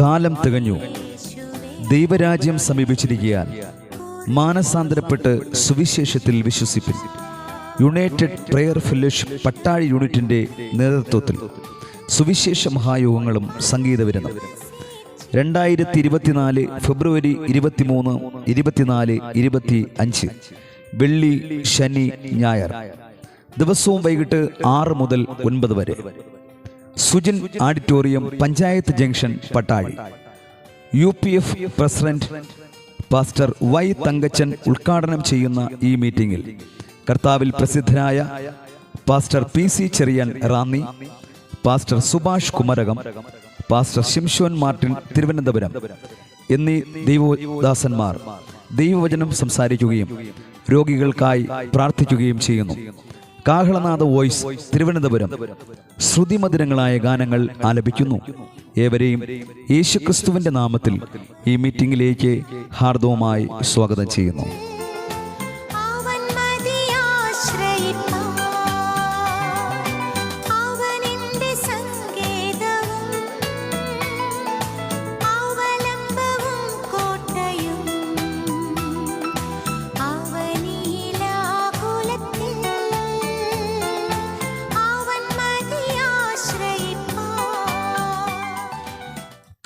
കാലം തികഞ്ഞു. ദൈവരാജ്യം സമീപിച്ചിരിക്കാൻ മാനസാന്തരപ്പെട്ട് സുവിശേഷത്തിൽ വിശ്വസിപ്പിൻ. യുണൈറ്റഡ് പ്രെയർ ഫെലോഷിപ്പ് പട്ടാഴി യൂണിറ്റിന്റെ നേതൃത്വത്തിൽ സുവിശേഷ മഹായോഗങ്ങളും സംഗീതവിരുന്നും രണ്ടായിരത്തി ഇരുപത്തിനാല് ഫെബ്രുവരി ഇരുപത്തിമൂന്ന് ഇരുപത്തിനാല് ഇരുപത്തി അഞ്ച് വെള്ളി ശനി ഞായർ. ദിവസവും വൈകിട്ട് ആറ് മുതൽ ഒൻപത് വരെ. Sujin auditorium panchayat junction Pattazhi. U P F president pastor Y Thankachan ഉദ്ഘാടനം ചെയ്യുന്ന ഈ മീറ്റിംഗിൽ കർത്താവിൽ പ്രസിദ്ധനായ pastor P C Cherian Ranni pastor Subhash Kumarakom pastor Shimshon Martin Thiruvananthapuram എന്നീ ദൈവദാസന്മാർ ദൈവവചനം സംസാരിക്കുകയും രോഗികൾക്കായി പ്രാർത്ഥിക്കുകയും ചെയ്യുന്നു. കാഹളനാഥ വോയിസ് തിരുവനന്തപുരം. ശ്രുതിമധുരങ്ങളായ ഗാനങ്ങൾ ആലപിക്കുന്നു. ഏവരെയും യേശുക്രിസ്തുവിന്റെ നാമത്തിൽ ഈ മീറ്റിംഗിലേക്ക് ഹാർദവുമായി സ്വാഗതം ചെയ്യുന്നു.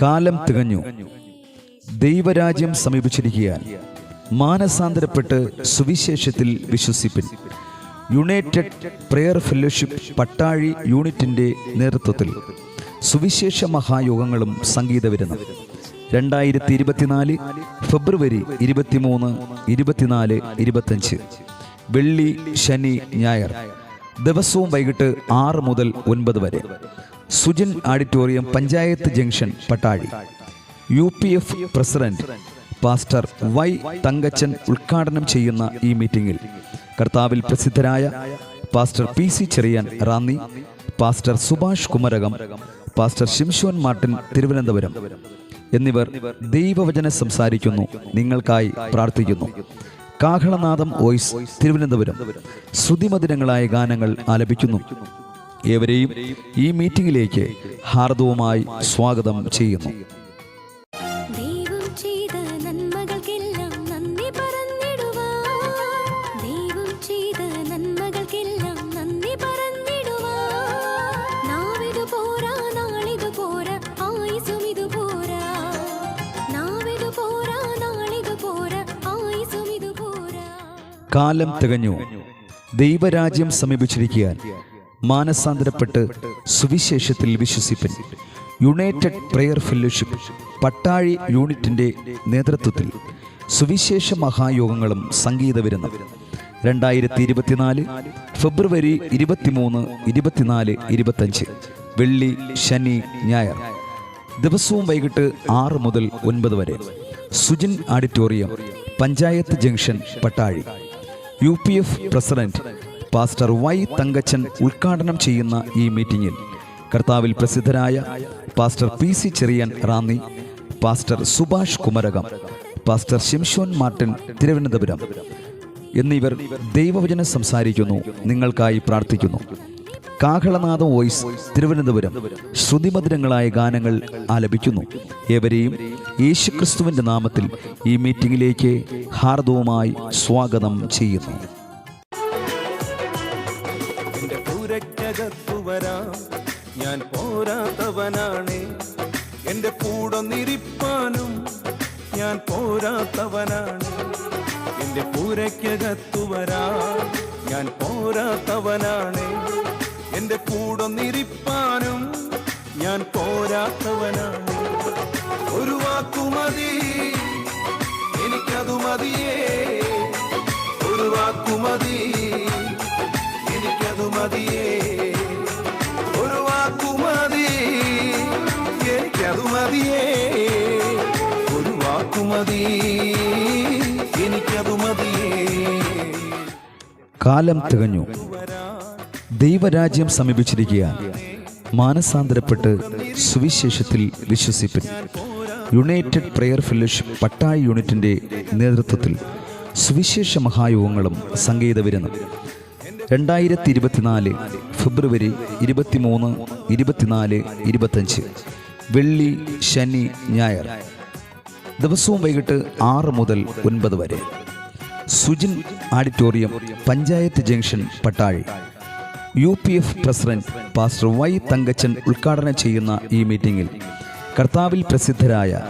കാലം തികഞ്ഞു. ദൈവരാജ്യം സമീപിച്ചിരിക്കാൻ മാനസാന്തരപ്പെട്ട് സുവിശേഷത്തിൽ വിശ്വസിപ്പിൻ. യുണൈറ്റഡ് പ്രെയർ ഫെല്ലോഷിപ്പ് പട്ടാഴി യൂണിറ്റിന്റെ നേതൃത്വത്തിൽ സുവിശേഷ മഹായോഗങ്ങളും സംഗീതവിരുന്നും രണ്ടായിരത്തി ഇരുപത്തിനാല് ഫെബ്രുവരി ഇരുപത്തിമൂന്ന് ഇരുപത്തിനാല് ഇരുപത്തഞ്ച് വെള്ളി ശനി ഞായർ. ദിവസവും വൈകിട്ട് ആറ് മുതൽ ഒൻപത് വരെ. Sujin auditorium panchayat junction Pattazhi. U P F president pastor Y Thankachan ഉദ്ഘാടനം ചെയ്യുന്ന ഈ മീറ്റിംഗിൽ കർത്താവിൽ പ്രസിദ്ധരായ pastor P C Cherian Ranni pastor Subhash Kumarakom pastor Shimshon Martin Thiruvananthapuram എന്നിവർ ദൈവവചന സംസാരിക്കുന്നു നിങ്ങൾക്കായി പ്രാർത്ഥിക്കുന്നു. കാഹളനാഥം വോയിസ് തിരുവനന്തപുരം. ശ്രുതിമധുരങ്ങളായ ഗാനങ്ങൾ ആലപിക്കുന്നു. ഏവരെയും ഈ മീറ്റിംഗിലേക്ക് ഹാർദവുമായി സ്വാഗതം ചെയ്യുന്നു. കാലം തികഞ്ഞു. ദൈവരാജ്യം സമീപിച്ചിരിക്കാൻ മാനസാന്തരപ്പെട്ട് സുവിശേഷത്തിൽ വിശ്വസിപ്പൻ. യുണൈറ്റഡ് പ്രെയർ ഫെല്ലോഷിപ്പ് പട്ടാഴി യൂണിറ്റിന്റെ നേതൃത്വത്തിൽ സുവിശേഷ മഹായോഗങ്ങളും സംഗീത സംഗീതവിരുന്നും രണ്ടായിരത്തി ഇരുപത്തിനാല് ഫെബ്രുവരി ഇരുപത്തിമൂന്ന് ഇരുപത്തിനാല് ഇരുപത്തഞ്ച് വെള്ളി ശനി ഞായർ. ദിവസവും വൈകിട്ട് ആറ് മുതൽ ഒൻപത് വരെ. Sujin auditorium panchayat junction Pattazhi. U president pastor Y Thankachan ഉദ്ഘാടനം ചെയ്യുന്ന ഈ മീറ്റിംഗിൽ കർത്താവിൽ പ്രസിദ്ധരായ pastor P C Cherian Ranni pastor Subhash Kumarakom pastor Shimshon Martin Thiruvananthapuram എന്നിവർ ദൈവവചനം സംസാരിക്കുന്നു നിങ്ങൾക്കായി പ്രാർത്ഥിക്കുന്നു. കാഹളനാഥ വോയിസ് തിരുവനന്തപുരം ശ്രുതിമധുരങ്ങളായ ഗാനങ്ങൾ ആലപിക്കുന്നു. ഏവരെയും യേശുക്രിസ്തുവിന്റെ നാമത്തിൽ ഈ മീറ്റിംഗിലേക്ക് ഹാർദവുമായി സ്വാഗതം ചെയ്യുന്നു. പൂരക്കകത്തു വരാം. ഞാൻ പോരാത്തവനാണേ. എന്റെ കൂടൊന്നിരിപ്പാനും ഞാൻ പോരാത്തവനാണ്. എന്റെ പൂരയ്ക്കകത്തു വരാം. ഞാൻ പോരാത്തവനാണ്. എന്റെ കൂടൊന്നിരിപ്പാനും ഞാൻ പോരാത്തവനാണ്. ഒരു വാക്കു മതി. എനിക്കതു മതിയേ. ഒരു വാക്കു വാക്കുമതി വാക്കുമതി എനിക്കതു കാലം തികഞ്ഞു. ദൈവരാജ്യം സമീപിച്ചിരിക്കുകയാണ്. മാനസാന്തരപ്പെട്ട് സുവിശേഷത്തിൽ വിശ്വസിപ്പിൻ. യുണൈറ്റഡ് പ്രെയർ ഫെലോഷിപ്പ് പട്ടായ യൂണിറ്റിന്റെ നേതൃത്വത്തിൽ സുവിശേഷ മഹായോഗങ്ങളും സംഗീതവിരുന്നും രണ്ടായിരത്തി ഇരുപത്തിനാല് ഫെബ്രുവരി ഇരുപത്തിമൂന്ന് ഇരുപത്തിനാല് ഇരുപത്തഞ്ച് വെള്ളി ശനി ഞായർ. ദിവസവും വൈകിട്ട് ആറ് മുതൽ ഒൻപത് വരെ. Sujin auditorium panchayat junction Pattazhi. U P F president pastor Y Thankachan ഉദ്ഘാടനം ചെയ്യുന്ന ഈ മീറ്റിംഗിൽ കർത്താവിൽ പ്രസിദ്ധരായ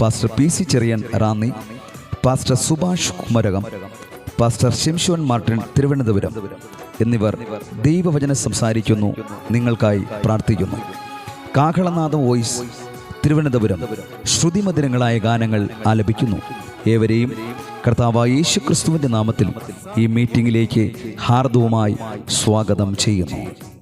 pastor P C Cherian Ranni pastor Subhash Kumarakom pastor Shimshon Martin Thiruvananthapuram എന്നിവർ ദൈവവചനം സംസാരിക്കുന്നു നിങ്ങൾക്കായി പ്രാർത്ഥിക്കുന്നു. കാഹളനാഥ വോയിസ് തിരുവനന്തപുരം ശ്രുതിമധുരങ്ങളായ ഗാനങ്ങൾ ആലപിക്കുന്നു. ഏവരെയും കർത്താവ് യേശു ക്രിസ്തുവിന്റെ നാമത്തിൽ ഈ മീറ്റിംഗിലേക്ക് ഹാർദവുമായി സ്വാഗതം ചെയ്യുന്നു.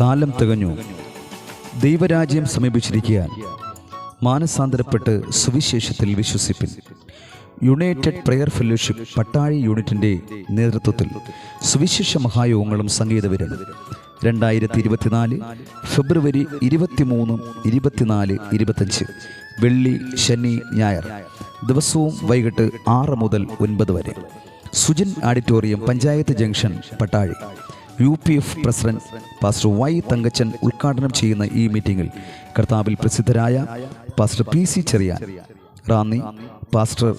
കാലം തികഞ്ഞു. ദൈവരാജ്യം സമീപിച്ചിരിക്കാൻ മാനസാന്തരപ്പെട്ട് സുവിശേഷത്തിൽ വിശ്വസിപ്പിൻ. യുണൈറ്റഡ് പ്രെയർ ഫെലോഷിപ്പ് പട്ടാഴി യൂണിറ്റിന്റെ നേതൃത്വത്തിൽ സുവിശേഷ മഹായോഗങ്ങളും സംഗീതവരും രണ്ടായിരത്തി ഇരുപത്തിനാല് ഫെബ്രുവരി ഇരുപത്തിമൂന്ന് ഇരുപത്തിനാല് ഇരുപത്തഞ്ച് വെള്ളി ശനി ഞായർ. ദിവസവും വൈകിട്ട് ആറ് മുതൽ ഒൻപത് വരെ. Sujin auditorium panchayat junction Pattazhi. U P F president pastor Y Thankachan ഉദ്ഘാടനം ചെയ്യുന്ന ഈ മീറ്റിംഗിൽ കർത്താവിൽ പ്രസിദ്ധരായ pastor P C Cherian Ranni pastor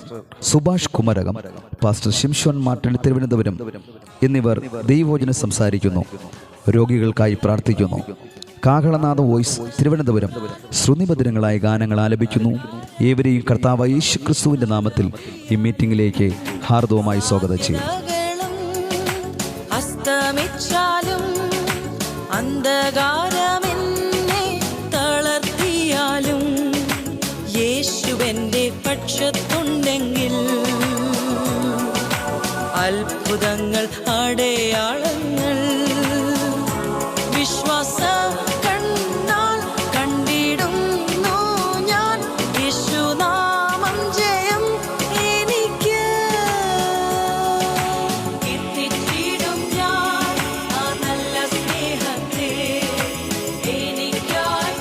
Subhash Kumarakom pastor Shimshon Martin Thiruvananthapuram എന്നിവർ ദൈവോചനം സംസാരിക്കുന്നു രോഗികൾക്കായി പ്രാർത്ഥിക്കുന്നു. കാഹളനാഥ വോയിസ് തിരുവനന്തപുരം ശ്രുതിമധുരങ്ങളായ ഗാനങ്ങൾ ആലപിക്കുന്നു. ഏവരെയും കർത്താവ് യേശു ക്രിസ്തുവിന്റെ നാമത്തിൽ ഈ മീറ്റിംഗിലേക്ക് ഹാർദവമായി സ്വാഗതം ചെയ്യും. അന്ധകാരമെന്നെ തളർത്തിയാലും യേശുവന്റെ പക്ഷത്തുണ്ടെങ്കിൽ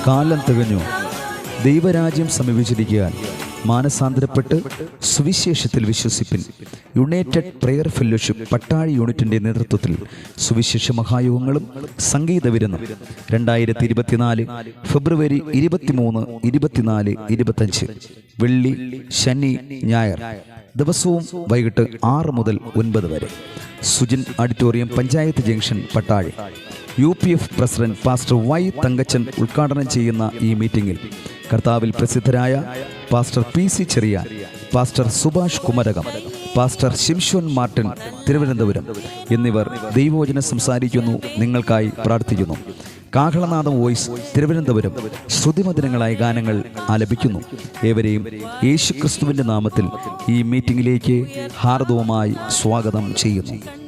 കാലം തികഞ്ഞു. ദൈവരാജ്യം സമീപിച്ചിരിക്കാൻ മാനസാന്തരപ്പെട്ട് സുവിശേഷത്തിൽ വിശ്വസിപ്പിൻ. യുണൈറ്റഡ് പ്രെയർ ഫെല്ലോഷിപ്പ് പട്ടാഴി യൂണിറ്റിന്റെ നേതൃത്വത്തിൽ സുവിശേഷ മഹായോഗങ്ങളും സംഗീത വിരുന്നും രണ്ടായിരത്തി ഇരുപത്തിനാല് ഫെബ്രുവരി ഇരുപത്തിമൂന്ന് ഇരുപത്തിനാല് ഇരുപത്തഞ്ച് വെള്ളി ശനി ഞായർ ദിവസവും വൈകിട്ട് ആറ് മുതൽ ഒൻപത് വരെ. Sujin auditorium panchayat junction Pattazhi. U P F president pastor Y Thankachan ഉദ്ഘാടനം ചെയ്യുന്ന ഈ മീറ്റിംഗിൽ കർത്താവിൽ പ്രസിദ്ധരായ pastor P C Cherian pastor Subhash Kumarakom pastor Shimshon Martin Thiruvananthapuram എന്നിവർ ദൈവവചനം സംസാരിക്കുന്നു നിങ്ങൾക്കായി പ്രാർത്ഥിക്കുന്നു. കാഹളനാഥം വോയിസ് തിരുവനന്തപുരം. ശ്രുതിമധുരങ്ങളായ ഗാനങ്ങൾ ആലപിക്കുന്നു. ഏവരെയും യേശുക്രിസ്തുവിന്റെ നാമത്തിൽ ഈ മീറ്റിംഗിലേക്ക് ഹാർദവുമായി സ്വാഗതം ചെയ്യുന്നു.